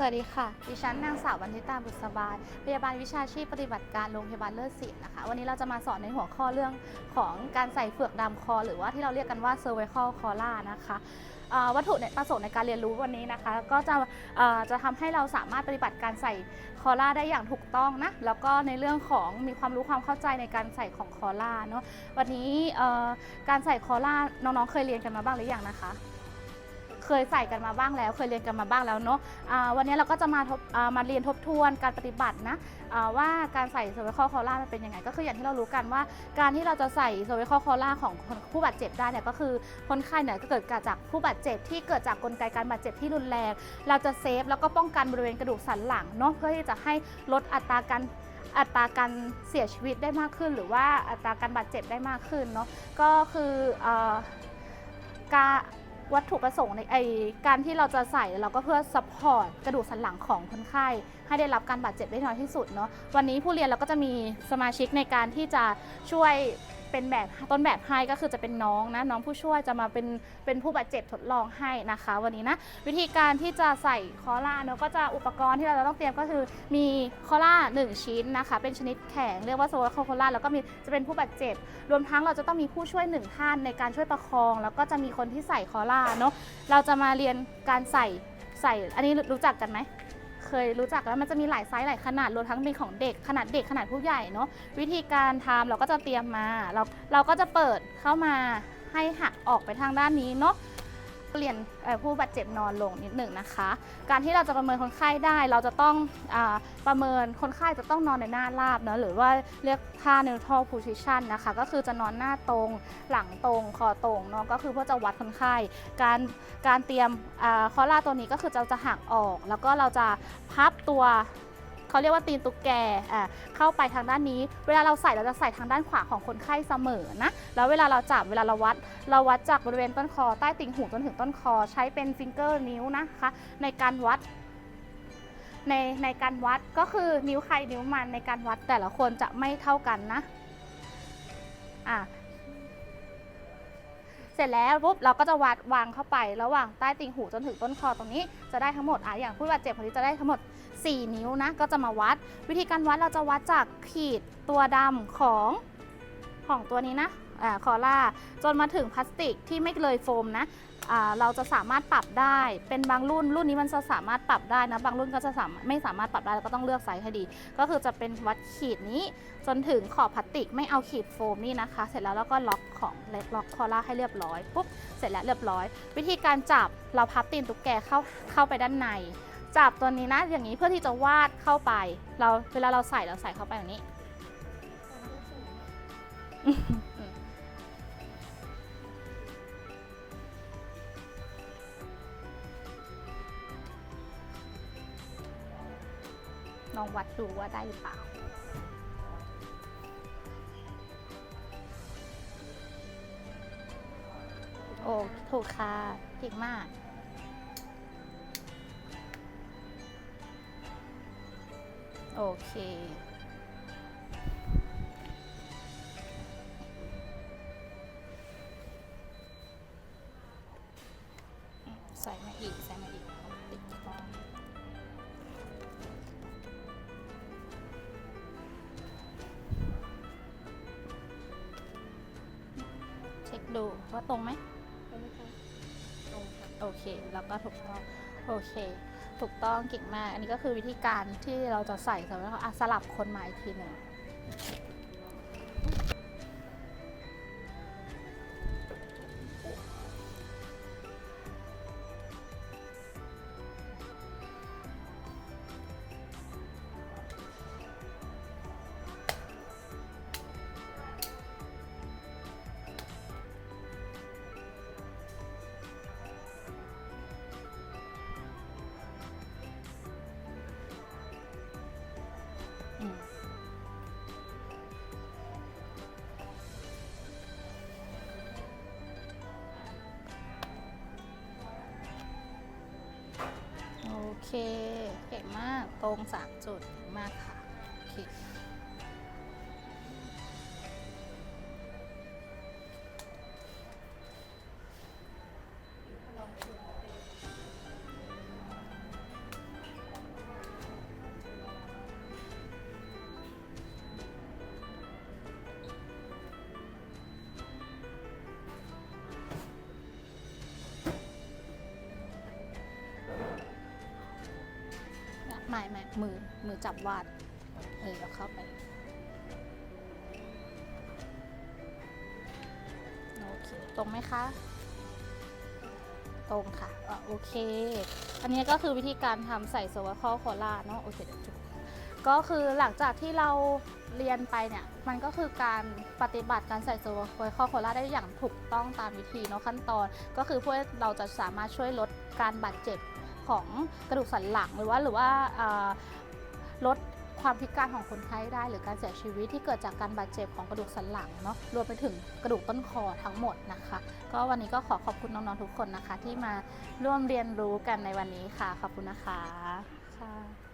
สวัสดีค่ะ ดิฉันนางสาววันทิตาบุษบาลพยาบาลวิชาชีพปฏิบัติการโรงพยาบาลเลิศศิลป์นะคะ วันนี้เราจะมาสอนในหัวข้อเรื่องของการใส่เฟือกดำคอ หรือว่าที่เราเรียกกันว่า cervical collar นะคะวัตถุในประสงค์ในการเรียนรู้วันนี้นะคะ ก็จะจะทำให้เราสามารถปฏิบัติการใส่คอล่าได้อย่างถูกต้องนะ แล้วก็ในเรื่องของมีความรู้ความเข้าใจในการใส่ของคอล่าเนาะ วันนี้การใส่คอล่าน้องๆเคยเรียนกันมาบ้างหรือยังนะคะ เคยใส่กันมาบ้างแล้ว เคยเรียนกันมาบ้างแล้วเนาะอ่าวันนี้เราก็จะมาทบมาเรียนทบทวนการปฏิบัตินะว่าการใส่ cervical collar มันเป็นยังไง ก็คืออย่างที่เรารู้กันว่า การที่เราจะใส่ cervical collar ของผู้บาดเจ็บได้เนี่ยก็คือคนไข้เนี่ยก็เกิดจากผู้บาดเจ็บที่เกิดจากกลไกการบาดเจ็บที่รุนแรง เราจะเซฟแล้วก็ป้องกันบริเวณกระดูกสันหลังเนาะเพื่อที่จะให้ลดอัตราการอัตราการเสียชีวิตได้มากขึ้น หรือว่าอัตราการบาดเจ็บได้มากขึ้นเนาะก็คืออการ วัตถุประสงค์ในไอการที่เราจะใส่เราก็เพื่อซัพพอร์ตกระดูกสันหลังของคนไข้ ให้ได้รับการบาดเจ็บได้น้อยที่สุดเนาะวันนี้ผู้เรียนเราก็จะมีสมาชิกในการที่จะช่วย เป็นแบบต้นแบบให้ก็คือจะเป็นน้องนะน้องผู้ช่วยจะมาเป็นเป็นผู้บาดเจ็บทดลองให้นะคะ วันนี้นะวิธีการที่จะใส่คอล่าเนาะก็จะอุปกรณ์ที่เราจะต้องเตรียมก็คือมีคอล่า1 ชิ้นนะคะ เป็นชนิดแข็งเรียกว่าโซลาคอล่าแล้วก็มีจะเป็นผู้บาดเจ็บ รวมทั้งเราจะต้องมีผู้ช่วยหนึ่งท่านในการช่วยประคอง แล้วก็จะมีคนที่ใส่คอล่าเนาะเราจะมาเรียนการใส่ใส่อันนี้รู้จักกันไหม เคยรู้จักแล้วมันจะมีหลายไซส์หลายขนาดรวมทั้งมีของเด็กขนาดเด็กขนาดผู้ใหญ่เนาะวิธีการทำเราก็จะเตรียมมาเราเราก็จะเปิดเข้ามาให้หักออกไปทางด้านนี้เนาะ เปลี่ยนผู้บาดเจ็บนอนลงนิดหนึ่งนะคะ การที่เราจะประเมินคนไข้ได้ เราจะต้องอประเมินคนไข้จะต้องนอนในหน้าราบเนาะหรือว่าเรียกท่า neutral position นะคะ ก็คือจะนอนหน้าตรงหลังตรงคอตรงเนาะก็คือเพื่อจะวัดคนไข้ การการเตรียมอคอล่าตัวนี้ก็คือเราจะหักออก แล้วก็เราจะพับตัว เขาเรียกว่าตีนตุ๊กแกอ่าเข้าไปทางด้านนี้ เวลาเราใส่เราจะใส่ทางด้านขวาของคนไข้เสมอนะ แล้วเวลาเราจับเวลาเราวัด เราวัดจากบริเวณต้นคอใต้ติ่งหูจนถึงต้นคอใช้เป็นฟิงเกอร์นิ้วนะคะ ในการวัดในในการวัดก็คือนิ้วใครนิ้วมันในการวัดแต่ละคนจะไม่เท่ากันนะอะเสร็จแล้วปุ๊บเราก็จะวัดวางเข้าไประหว่างใต้ติ่งหูจนถึงต้นคอตรงนี้จะได้ทั้งหมดอะอย่างผู้บาดเจ็บคนนี้จะได้ทั้งหมด 4 นิ้วนะก็จะมาวัด วิธีการวัดเราจะวัดจากขีดตัวดำของของตัวนี้นะอคอล่าจนมาถึงพลาสติกที่ไม่เลยโฟมนะเราจะสามารถปรับได้เป็นบางรุ่นรุ่นนี้มันจะสามารถปรับได้นะบางรุ่นก็จะสามไม่สามารถปรับได้เราก็ต้องเลือกไซส์ให้ดี ก็คือจะเป็นวัดขีดนี้จนถึงขอบพลาสติกไม่เอาขีดโฟมนี่นะคะ เสร็จแล้วเราก็ล็อกของเล็กล็อกคอล่าให้เรียบร้อยปุ๊บเสร็จแล้วเรียบร้อย วิธีการจับเราพับตีนตุ๊กแกเข้าเข้าไปด้านใน จับตัวนี้นะอย่างนี้เพื่อที่จะวาดเข้าไป เราเวลาเราใส่เราใส่เข้าไปอย่างนี้ ลองวัดดูว่าได้หรือเปล่าโอ้ถูกค่ะเก่งมาก โอเค ใส่มาอีก ใส่มาอีกติดกล้องเช็คดูว่าตรงไหมโอเค แล้วก็ถูกต้องโอเค ถูกต้องเก่งมาก อันนี้ก็คือวิธีการที่เราจะใส่สำหรับอะสลับคนมาอีกทีหนึ่ง เค เก่งมาก ตรงสามจุดเก่งมากค่ะ โอเค ม่ไม่มือมือจับวาด เออแล้วเข้าไป โอเค ตรงไหมคะ ตรงค่ะอะ โอเค อันนี้ก็คือวิธีการทำใส่โซวาคอลโคลาเนาะ โอเคเดี๋ยวจุก็คือหลังจากที่เราเรียนไปเนี่ย มันก็คือการปฏิบัติการใส่โซวาคอลโคลาได้อย่างถูกต้องตามวิธีเนาะขั้นตอน ก็คือเพื่อเราจะสามารถช่วยลดการบาดเจ็บ ของกระดูกสันหลังหรือว่าหรือว่าลดความพิการของคนไข้ได้หรือการเสียชีวิตที่เกิดจากการบาดเจ็บของกระดูกสันหลังเนาะรวมไปถึงกระดูกต้นคอทั้งหมดนะคะ ก็วันนี้ก็ขอขอบคุณน้องๆทุกคนนะคะ ที่มาร่วมเรียนรู้กันในวันนี้ค่ะ ขอบคุณนะคะค่ะ